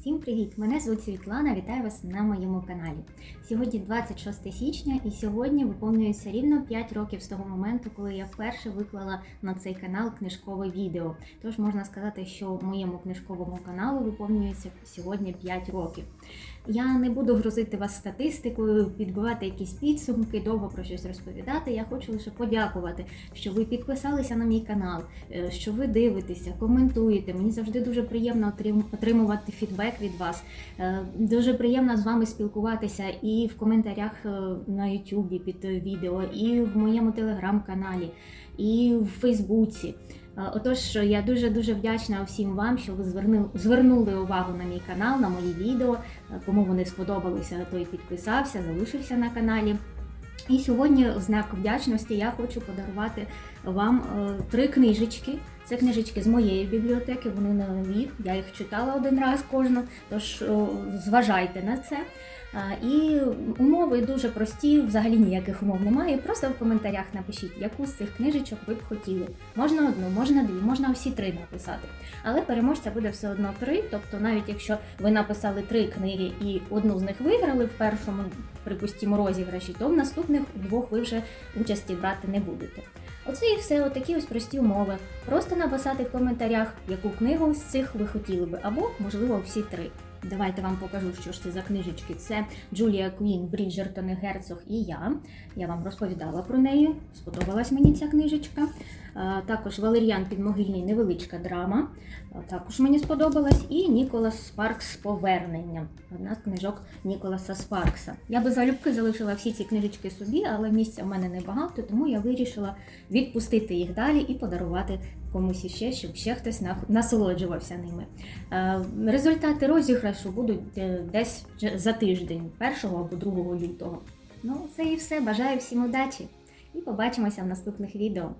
Всім привіт! Мене звуть Світлана. Вітаю вас на моєму каналі. Сьогодні 26 січня, і сьогодні виповнюється рівно 5 років з того моменту, коли я вперше виклала на цей канал книжкове відео. Тож можна сказати, що моєму книжковому каналу виповнюється сьогодні 5 років. Я не буду грузити вас статистикою, підбивати якісь підсумки, довго про щось розповідати. Я хочу лише подякувати, що ви підписалися на мій канал, е, що ви дивитеся, коментуєте. Мені завжди дуже приємно отримувати фідбек від вас. Е, Дуже приємно з вами спілкуватися і в коментарях е, на YouTube під відео, і в моєму телеграм-каналі, і в Фейсбуці. Е, Отож, я дуже дуже вдячна всім вам, що ви звернули, увагу на мій канал, на мої відео. Кому вони сподобалися, той підписався, залишився на каналі. І сьогодні, в знак вдячності, я хочу подарувати вам е, три книжечки. Це книжечки з моєї бібліотеки, вони не нові. Я їх читала один раз кожну, тож е, зважайте на це. Е, І умови дуже прості, взагалі ніяких умов немає. Просто в коментарях напишіть, яку з цих книжечок ви б хотіли. Можна одну, можна дві, можна всі три написати. Але переможця буде все одно три. Тобто, навіть якщо ви написали три книги і одну з них виграли в першому, припустімо, розіграші, то в наступних двох ви вже участі брати не будете. Оце і все, отакі ось прості умови. Просто написати в коментарях, яку книгу з цих ви хотіли би, або, можливо, всі три. Давайте вам покажу, що ж це за книжечки. Це Джулія Квін, Бріджертон і Герцог і я. Я вам розповідала про неї. Сподобалась мені ця книжечка. А, Також Валеріан Підмогильний невеличка драма. Також мені сподобалась. І Ніколас Спаркс Повернення. Одна з книжок Ніколаса Спаркса. Я би залюбки залишила всі ці книжечки собі, але місця в мене небагато, тому я вирішила відпустити їх далі і подарувати комусь іще, щоб ще хтось на- насолоджувався ними. Е, Результати розіграшу будуть е, десь за тиждень, 1 або 2 лютого. Ну, це і все. Бажаю всім удачі і побачимося в наступних відео.